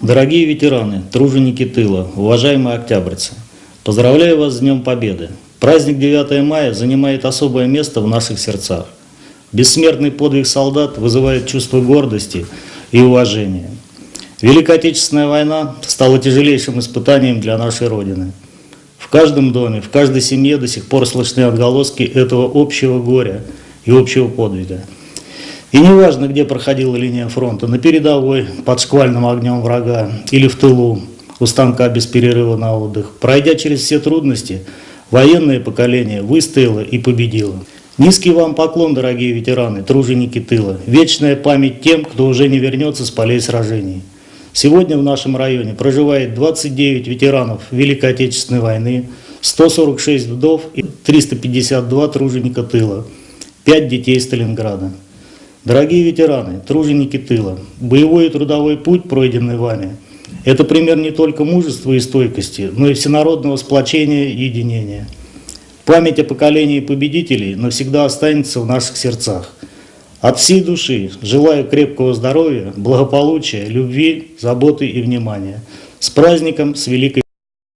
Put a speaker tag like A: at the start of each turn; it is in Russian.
A: Дорогие ветераны, труженики тыла, уважаемые октябрьцы, поздравляю вас с Днем Победы. Праздник 9 мая занимает особое место в наших сердцах. Бессмертный подвиг солдат вызывает чувство гордости и уважения. Великая Отечественная война стала тяжелейшим испытанием для нашей Родины. В каждом доме, в каждой семье до сих пор слышны отголоски этого общего горя и общего подвига. И неважно, где проходила линия фронта, на передовой, под шквальным огнем врага или в тылу, у станка без перерыва на отдых, пройдя через все трудности, военное поколение выстояло и победило. Низкий вам поклон, дорогие ветераны, труженики тыла. Вечная память тем, кто уже не вернется с полей сражений. Сегодня в нашем районе проживает 29 ветеранов Великой Отечественной войны, 146 вдов и 352 труженика тыла, 5 детей Сталинграда. Дорогие ветераны, труженики тыла, боевой и трудовой путь, пройденный вами, это пример не только мужества и стойкости, но и всенародного сплочения и единения. Память о поколении победителей навсегда останется в наших сердцах. От всей души желаю крепкого здоровья, благополучия, любви, заботы и внимания. С праздником, с Великой